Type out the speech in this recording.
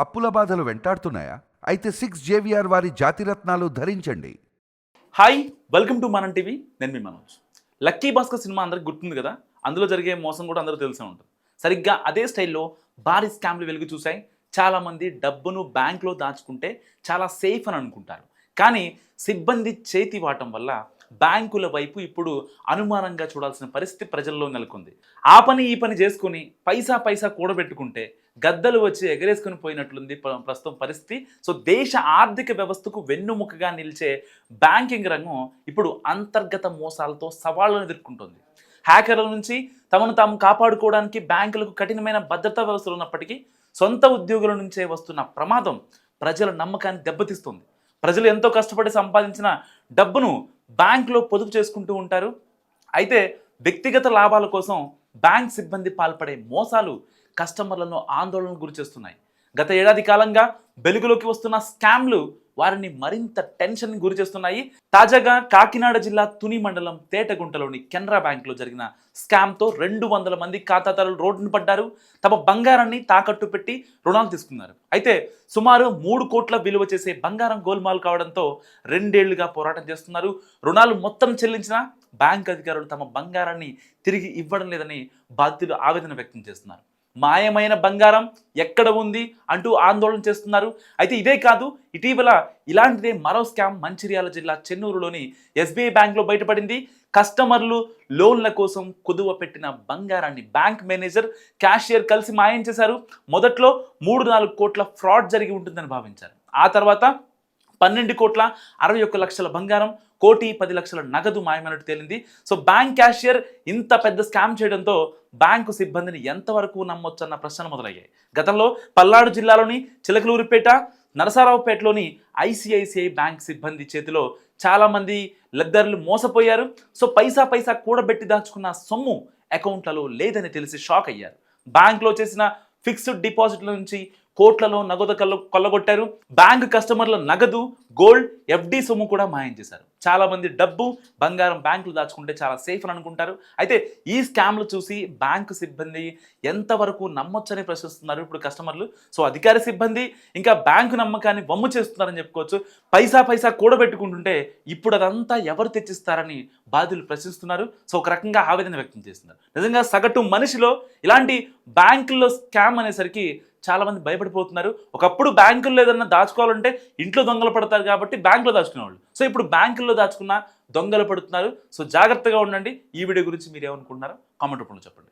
అప్పుల బాధలు వెంటాడుతున్నాయా? అయితే సిక్స్ జేవిఆర్ వారి జాతిరత్నాలు ధరించండి. Hi welcome to Manam TV. నేను మీ మనోజ్. లక్కీ భాస్కర్ సినిమా అందరికి గుర్తుంది కదా? అందులో జరిగే మోసం కూడా అందరూ తెలిసే ఉంటుంది. సరిగ్గా అదే స్టైల్లో భారీ స్కామ్లు వెలుగు చూశాయి. చాలామంది డబ్బును బ్యాంక్లో దాచుకుంటే చాలా సేఫ్ అని అనుకుంటారు. కానీ సిబ్బంది చేతి వాటం వల్ల బ్యాంకుల వైపు ఇప్పుడు అనుమానంగా చూడాల్సిన పరిస్థితి ప్రజల్లో నెలకొంది. ఆ పని ఈ పని చేసుకుని పైసా పైసా కూడబెట్టుకుంటే గద్దలు వచ్చి ఎగరేసుకుని పోయినట్లుంది ప్రస్తుతం పరిస్థితి. సో దేశ ఆర్థిక వ్యవస్థకు వెన్నుముకగా నిలిచే బ్యాంకింగ్ రంగం ఇప్పుడు అంతర్గత మోసాలతో సవాళ్ళను ఎదుర్కొంటుంది. హ్యాకర్ల నుంచి తమను తాము కాపాడుకోవడానికి బ్యాంకులకు కఠినమైన భద్రతా వ్యవస్థలు ఉన్నప్పటికీ సొంత ఉద్యోగుల నుంచే వస్తున్న ప్రమాదం ప్రజల నమ్మకాన్ని దెబ్బతీస్తుంది. ప్రజలు ఎంతో కష్టపడి సంపాదించిన డబ్బును బ్యాంకులో పొదుపు చేసుకుంటూ ఉంటారు. అయితే వ్యక్తిగత లాభాల కోసం బ్యాంక్ సిబ్బంది పాల్పడే మోసాలు కస్టమర్లను ఆందోళనకు గురిచేస్తున్నాయి. గత ఏడాది కాలంగా వెలుగులోకి వస్తున్న స్కామ్లు వారిని మరింత టెన్షన్ గురి చేస్తున్నాయి తాజాగా కాకినాడ జిల్లా తుని మండలం తేటగుంటలోని కెనరా బ్యాంకులో జరిగిన స్కామ్తో రెండు వందల మంది ఖాతాదారులు రోడ్డును పడ్డారు. తమ బంగారాన్ని తాకట్టు పెట్టి రుణాలు తీసుకున్నారు. అయితే సుమారు మూడు కోట్ల విలువ చేసే బంగారం గోల్మాల్ కావడంతో రెండేళ్ళుగా పోరాటం చేస్తున్నారు. రుణాలు మొత్తం చెల్లించినా బ్యాంక్ అధికారులు తమ బంగారాన్ని తిరిగి ఇవ్వడం లేదని బాధితులు ఆవేదన వ్యక్తం చేస్తున్నారు. మాయమైన బంగారం ఎక్కడ ఉంది అంటూ ఆందోళన చేస్తున్నారు. అయితే ఇదే కాదు ఇటీవల ఇలాంటిదే మరో స్కామ్ మంచిర్యాల జిల్లా చెన్నూరులోని ఎస్బీఐ బ్యాంక్లో బయటపడింది. కస్టమర్లు లోన్ల కోసం కుదువ పెట్టిన బంగారాన్ని బ్యాంక్ మేనేజర్ క్యాషియర్ కలిసి మాయం చేశారు. మొదట్లో మూడు నాలుగు కోట్ల ఫ్రాడ్ జరిగి ఉంటుందని భావించారు. ఆ తర్వాత పన్నెండు కోట్ల అరవై ఒక్క లక్షల బంగారం కోటి పది లక్షల నగదు మాయమైనట్టు తేలింది. సో బ్యాంక్ క్యాషియర్ ఇంత పెద్ద స్కామ్ చేయడంతో బ్యాంకు సిబ్బందిని ఎంతవరకు నమ్మొచ్చన్న ప్రశ్నలు మొదలయ్యాయి. గతంలో పల్నాడు జిల్లాలోని చిలకలూరిపేట నరసరావుపేటలోని ఐసిఐసిఐ బ్యాంక్ సిబ్బంది చేతిలో చాలామంది లద్దర్లు మోసపోయారు. సో పైసా పైసా కూడబెట్టి దాచుకున్న సొమ్ము అకౌంట్లలో లేదని తెలిసి షాక్ అయ్యారు. బ్యాంక్లో చేసిన ఫిక్స్డ్ డిపాజిట్ల నుంచి కోట్లలో నగదు కల్ల కొల్లగొట్టారు. బ్యాంక్ కస్టమర్ల నగదు గోల్డ్ ఎఫ్డి సొమ్ము కూడా మాయం చేశారు. చాలా మంది డబ్బు బంగారం బ్యాంకులు దాచుకుంటే చాలా సేఫ్ అని అనుకుంటారు. అయితే ఈ స్కామ్లు చూసి బ్యాంకు సిబ్బంది ఎంతవరకు నమ్మొచ్చని ప్రశ్నిస్తున్నారు ఇప్పుడు కస్టమర్లు. సో అధికార సిబ్బంది ఇంకా బ్యాంకు నమ్మకాన్ని వమ్ము చేస్తున్నారని చెప్పుకోవచ్చు. పైసా పైసా కూడబెట్టుకుంటుంటే ఇప్పుడు అదంతా ఎవరు తెచ్చిస్తారని బాధ్యులు ప్రశ్నిస్తున్నారు. సో ఒక రకంగా ఆవేదన వ్యక్తం చేస్తున్నారు. నిజంగా సగటు మనిషిలో ఇలాంటి బ్యాంకుల్లో స్కామ్ అనేసరికి చాలా మంది భయపడిపోతున్నారు. ఒకప్పుడు బ్యాంకుల్లో ఏదన్నా దాచుకోవాలంటే ఇంట్లో దొంగలు పడతారు కాబట్టి బ్యాంకులో దాచుకునేవాళ్ళు. సో ఇప్పుడు బ్యాంకుల్లో దాచుకున్న దొంగలు పడుతున్నారు. సో జాగ్రత్తగా ఉండండి. ఈ వీడియో గురించి మీరు ఏమనుకుంటున్నారో కామెంట్ రూపంలో చెప్పండి.